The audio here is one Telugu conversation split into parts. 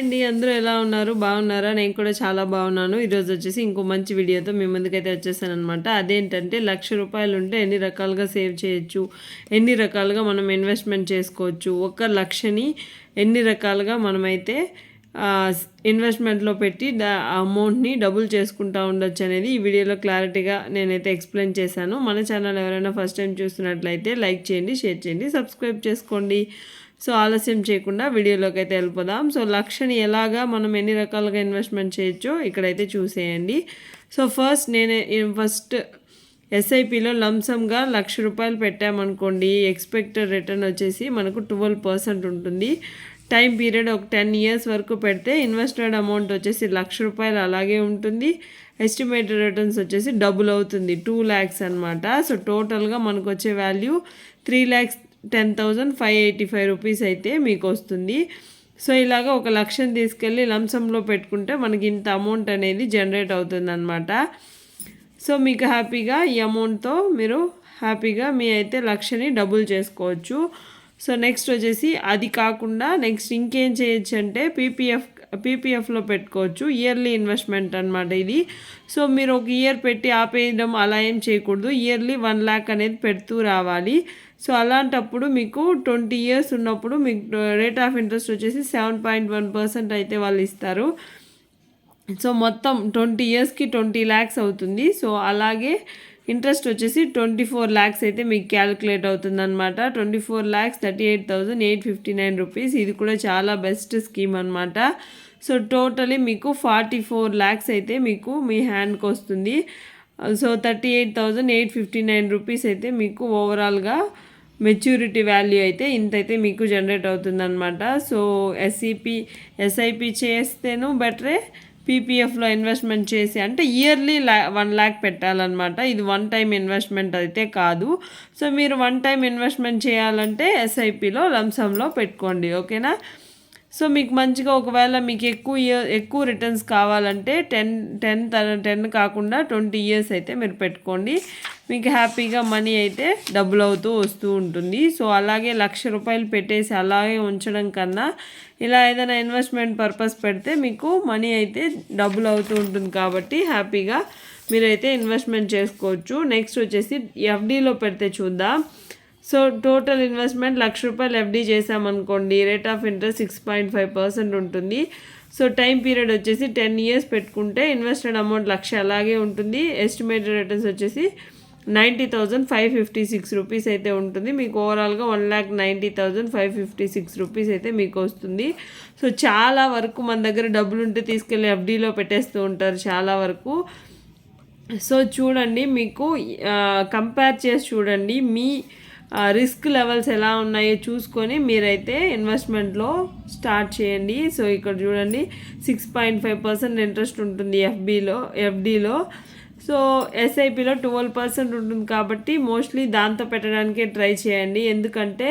అండి అందరూ ఎలా ఉన్నారు? బాగున్నారా? నేను కూడా చాలా బాగున్నాను. ఈరోజు వచ్చేసి ఇంకో మంచి వీడియోతో మీ ముందుకైతే వచ్చేసాను అనమాట అదేంటంటే లక్ష రూపాయలు ఉంటే ఎన్ని రకాలుగా సేవ్ చేయొచ్చు? ఎన్ని రకాలుగా మనం ఇన్వెస్ట్మెంట్ చేసుకోవచ్చు? ఒక లక్షని ఎన్ని రకాలుగా మనమైతే ఇన్వెస్ట్మెంట్లో పెట్టి దా అమౌంట్ని డబుల్ చేసుకుంటూ ఉండొచ్చు అనేది ఈ వీడియోలో క్లారిటీగా నేనైతే ఎక్స్ప్లెయిన్ చేశాను. మన ఛానల్ ఎవరైనా ఫస్ట్ టైం చూస్తున్నట్లయితే లైక్ చేయండి షేర్ చేయండి సబ్స్క్రైబ్ చేసుకోండి. సో ఆలస్యం చేయకుండా వీడియోలోకి అయితే వెళ్ళిపోదాం. సో లక్షని ఎలాగా మనం ఎన్ని రకాలుగా ఇన్వెస్ట్మెంట్ చేయొచ్చో ఇక్కడైతే చూసేయండి. సో ఫస్ట్ నేను ఫస్ట్ ఎస్ఐపిలో లంసమ్గా లక్ష రూపాయలు పెట్టామనుకోండి. ఎక్స్పెక్టెడ్ రిటర్న్ వచ్చేసి మనకు ట్వెల్వ్ పర్సెంట్ ఉంటుంది. టైం పీరియడ్ ఒక టెన్ ఇయర్స్ వరకు పెడితే ఇన్వెస్టెడ్ అమౌంట్ వచ్చేసి లక్ష రూపాయలు అలాగే ఉంటుంది. ఎస్టిమేటెడ్ రిటర్న్స్ వచ్చేసి డబుల్ అవుతుంది. టూ ల్యాక్స్ అనమాట సో టోటల్గా మనకు వచ్చే value three lakhs ten thousand five eighty five rupees అయితే మీకు వస్తుంది సో ఇలాగ ఒక లక్ష్యం తీసుకెళ్ళి లంసంలో పెట్టుకుంటే మనకి ఇంత అమౌంట్ అనేది జనరేట్ అవుతుంది అనమాట సో మీకు హ్యాపీగా ఈ అమౌంట్తో మీరు హ్యాపీగా మీ అయితే లక్షని డబుల్ చేసుకోవచ్చు. సో నెక్స్ట్ వచ్చేసి అది కాకుండా నెక్స్ట్ ఇంకేం చేయొచ్చు అంటే పీపీఎఫ్ పీపీఎఫ్లో పెట్టుకోవచ్చు. ఇయర్లీ ఇన్వెస్ట్మెంట్ అనమాట ఇది. సో మీరు ఒక ఇయర్ పెట్టి ఆపేయడం అలా ఏం చేయకూడదు. ఇయర్లీ వన్ ల్యాక్ అనేది పెడుతూ రావాలి. సో అలాంటప్పుడు మీకు ట్వంటీ ఇయర్స్ ఉన్నప్పుడు మీకు రేట్ ఆఫ్ ఇంట్రెస్ట్ వచ్చేసి సెవెన్ పాయింట్ వన్ పర్సెంట్ అయితే వాళ్ళు ఇస్తారు. సో మొత్తం ట్వంటీ ఇయర్స్కి ట్వంటీ ల్యాక్స్ అవుతుంది. సో అలాగే ఇంట్రెస్ట్ వచ్చేసి ట్వంటీ ఫోర్ ల్యాక్స్ అయితే మీకు క్యాలిక్యులేట్ అవుతుంది అనమాట twenty four lakhs thirty eight thousand eight fifty nine rupees. ఇది కూడా చాలా బెస్ట్ స్కీమ్ అనమాట సో టోటలీ మీకు ఫార్టీ ఫోర్ ల్యాక్స్ అయితే మీకు మీ హ్యాండ్కి వస్తుంది. So thirty eight thousand eight fifty nine rupees అయితే మీకు ఓవరాల్గా మెచ్యూరిటీ వాల్యూ అయితే ఇంతైతే మీకు జనరేట్ అవుతుందన్నమాట. సో ఎస్ఈపి ఎస్ఐపి చేస్తేనూ బెటరే. పీపీఎఫ్లో ఇన్వెస్ట్మెంట్ చేసి అంటే ఇయర్లీ లా వన్ ల్యాక్ పెట్టాలన్నమాట. ఇది వన్ టైం ఇన్వెస్ట్మెంట్ అయితే కాదు. సో మీరు వన్ టైం ఇన్వెస్ట్మెంట్ చేయాలంటే ఎస్ఐపిలో లంసంలో పెట్టుకోండి. ఓకేనా సో మీకు మంచిగా ఒకవేళ మీకు ఎక్కువ ఇయర్ ఎక్కువ రిటర్న్స్ కావాలంటే టెన్ టెన్ టెన్ కాకుండా ట్వంటీ ఇయర్స్ అయితే మీరు పెట్టుకోండి. మీకు హ్యాపీగా మనీ అయితే డబ్బులు అవుతూ వస్తూ ఉంటుంది. సో అలాగే లక్ష రూపాయలు పెట్టేసి అలాగే ఉంచడం కన్నా ఇలా ఏదైనా ఇన్వెస్ట్మెంట్ పర్పస్ పెడితే మీకు మనీ అయితే డబ్బులు అవుతూ ఉంటుంది కాబట్టి హ్యాపీగా మీరైతే ఇన్వెస్ట్మెంట్ చేసుకోవచ్చు. నెక్స్ట్ వచ్చేసి ఎఫ్డీలో పెడితే చూద్దాం. సో టోటల్ ఇన్వెస్ట్మెంట్ లక్ష రూపాయలు ఎఫ్డీ చేసామనుకోండి rate of interest six point five percent ఉంటుంది. సో టైం పీరియడ్ వచ్చేసి టెన్ ఇయర్స్ పెట్టుకుంటే ఇన్వెస్టెడ్ అమౌంట్ లక్ష అలాగే ఉంటుంది. ఎస్టిమేటెడ్ రిటర్న్స్ వచ్చేసి ninety thousand five fifty six rupees అయితే ఉంటుంది. మీకు ఓవరాల్గా one lakh ninety thousand five fifty six rupees అయితే మీకు వస్తుంది. సో చాలా వరకు మన దగ్గర డబ్బులు ఉంటే తీసుకెళ్ళి ఎఫ్డీలో పెట్టేస్తూ ఉంటారు చాలా వరకు. సో చూడండి మీకు కంపేర్ చేసి చూడండి మీ రిస్క్ లెవెల్స్ ఎలా ఉన్నాయో చూసుకొని మీరైతే ఇన్వెస్ట్మెంట్లో స్టార్ట్ చేయండి. సో ఇక్కడ చూడండి six point five percent interest ఉంటుంది ఎఫ్బీలో ఎఫ్డీలో. సో ఎస్ఐపిలో ట్వెల్వ్ పర్సెంట్ ఉంటుంది కాబట్టి మోస్ట్లీ దాంతో పెట్టడానికే ట్రై చేయండి. ఎందుకంటే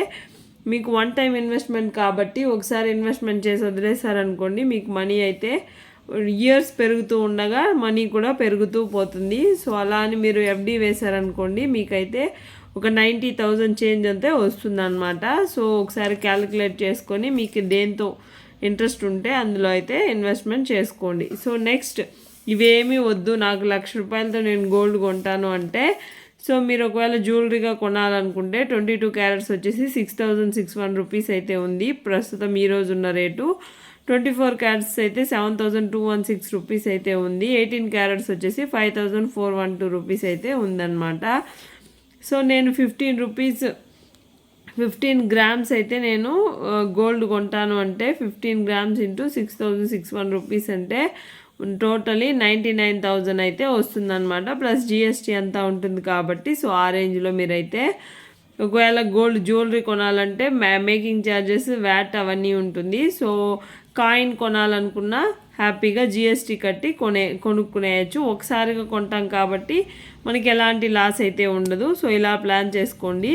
మీకు వన్ టైం ఇన్వెస్ట్మెంట్ కాబట్టి ఒకసారి ఇన్వెస్ట్మెంట్ చేసి వదిలేసారనుకోండి మీకు మనీ అయితే ఇయర్స్ పెరుగుతూ ఉండగా మనీ కూడా పెరుగుతూ పోతుంది. సో అలా అని మీరు ఎఫ్డి వేశారనుకోండి మీకైతే ఒక నైంటీ థౌజండ్ చేంజ్ అంతే వస్తుందన్నమాట. సో ఒకసారి క్యాలిక్యులేట్ చేసుకొని మీకు దేంతో ఇంట్రెస్ట్ ఉంటే అందులో అయితే ఇన్వెస్ట్మెంట్ చేసుకోండి. సో నెక్స్ట్ ఇవేమీ వద్దు నాకు లక్ష రూపాయలతో నేను గోల్డ్ కొంటాను అంటే సో మీరు ఒకవేళ జ్యువెలరీగా కొనాలనుకుంటే ట్వంటీ టూ క్యారెట్స్ వచ్చేసి six thousand six one rupees అయితే ఉంది. ప్రస్తుతం ఈరోజు ఉన్న రేటు ట్వంటీ ఫోర్ క్యారెట్స్ అయితే seven thousand two one six rupees అయితే ఉంది. ఎయిటీన్ క్యారెట్స్ వచ్చేసి five thousand four one two rupees అయితే ఉందన్నమాట. సో నేను ఫిఫ్టీన్ రూపీస్ ఫిఫ్టీన్ గ్రామ్స్ అయితే నేను గోల్డ్ కొంటాను అంటే fifteen grams into six thousand six one rupees అంటే టోటలీ నైంటీ నైన్ థౌజండ్ అయితే వస్తుందన్నమాట. ప్లస్ జిఎస్టీ అంతా ఉంటుంది కాబట్టి సో ఆ రేంజ్లో మీరైతే ఒకవేళ గోల్డ్ జ్యువెలరీ కొనాలంటే మేకింగ్ ఛార్జెస్ వ్యాట్ అవన్నీ ఉంటుంది. సో కాయిన్ కొనాలనుకున్నా హ్యాపీగా జిఎస్టీ కట్టి కొనే కొనుక్కునేయచ్చు. ఒకసారిగా కొంటాం కాబట్టి మనకి ఎలాంటి లాస్ అయితే ఉండదు. సో ఇలా ప్లాన్ చేసుకోండి.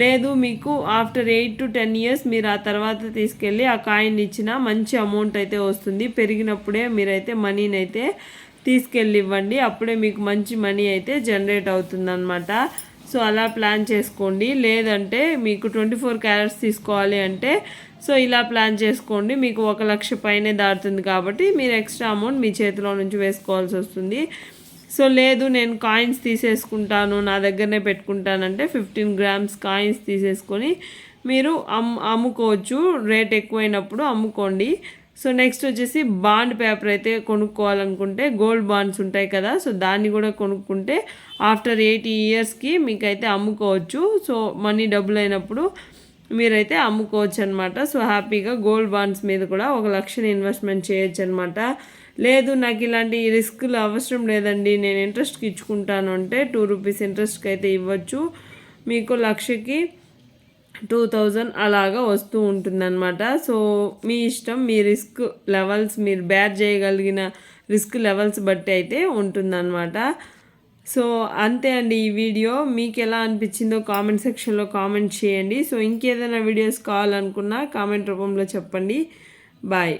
లేదు మీకు after eight to ten years మీరు ఆ తర్వాత తీసుకెళ్ళి ఆ కాయిన్ ఇచ్చిన మంచి అమౌంట్ అయితే వస్తుంది. పెరిగినప్పుడే మీరైతే మనీని అయితే తీసుకెళ్ళి ఇవ్వండి అప్పుడే మీకు మంచి మనీ అయితే జనరేట్ అవుతుందన్నమాట. సో అలా ప్లాన్ చేసుకోండి. లేదంటే మీకు ట్వంటీ ఫోర్ క్యారెట్స్ తీసుకోవాలి అంటే సో ఇలా ప్లాన్ చేసుకోండి. మీకు ఒక లక్ష పైనే దాటుతుంది కాబట్టి మీరు ఎక్స్ట్రా అమౌంట్ మీ చేతిలో నుంచి వేసుకోవాల్సి వస్తుంది. సో లేదు నేను కాయిన్స్ తీసేసుకుంటాను నా దగ్గరనే పెట్టుకుంటానంటే ఫిఫ్టీన్ గ్రామ్స్ కాయిన్స్ తీసేసుకొని మీరు అమ్ అమ్ముకోవచ్చు. రేట్ ఎక్కువైనప్పుడు అమ్ముకోండి. సో నెక్స్ట్ వచ్చేసి బాండ్ పేపర్ అయితే కొనుక్కోవాలనుకుంటే గోల్డ్ బాండ్స్ ఉంటాయి కదా సో దాన్ని కూడా కొనుక్కుంటే ఆఫ్టర్ ఎయిటీ ఇయర్స్కి మీకైతే అమ్ముకోవచ్చు. సో మనీ డబ్బులు అయినప్పుడు మీరైతే అమ్ముకోవచ్చు అనమాట సో హ్యాపీగా గోల్డ్ బాండ్స్ మీద కూడా ఒక లక్షని ఇన్వెస్ట్మెంట్ చేయొచ్చు అనమాట లేదు నాకు ఇలాంటి రిస్క్లు అవసరం లేదండి. నేను ఇంట్రెస్ట్కి ఇచ్చుకుంటాను అంటే టూ రూపీస్ ఇంట్రెస్ట్కి అయితే ఇవ్వచ్చు. మీకు లక్షకి టూ థౌజండ్ అలాగా వస్తూ ఉంటుందన్నమాట. సో మీ ఇష్టం మీ రిస్క్ లెవెల్స్ మీరు బేర్ చేయగలిగిన రిస్క్ లెవెల్స్ బట్టి అయితే ఉంటుందన్నమాట. సో అంతే అండి ఈ వీడియో. మీకు ఎలా అనిపించిందో కామెంట్ సెక్షన్లో కామెంట్ చేయండి. సో ఇంకేదైనా వీడియోస్ కావాలనుకున్నా కామెంట్ రూపంలో చెప్పండి. బాయ్.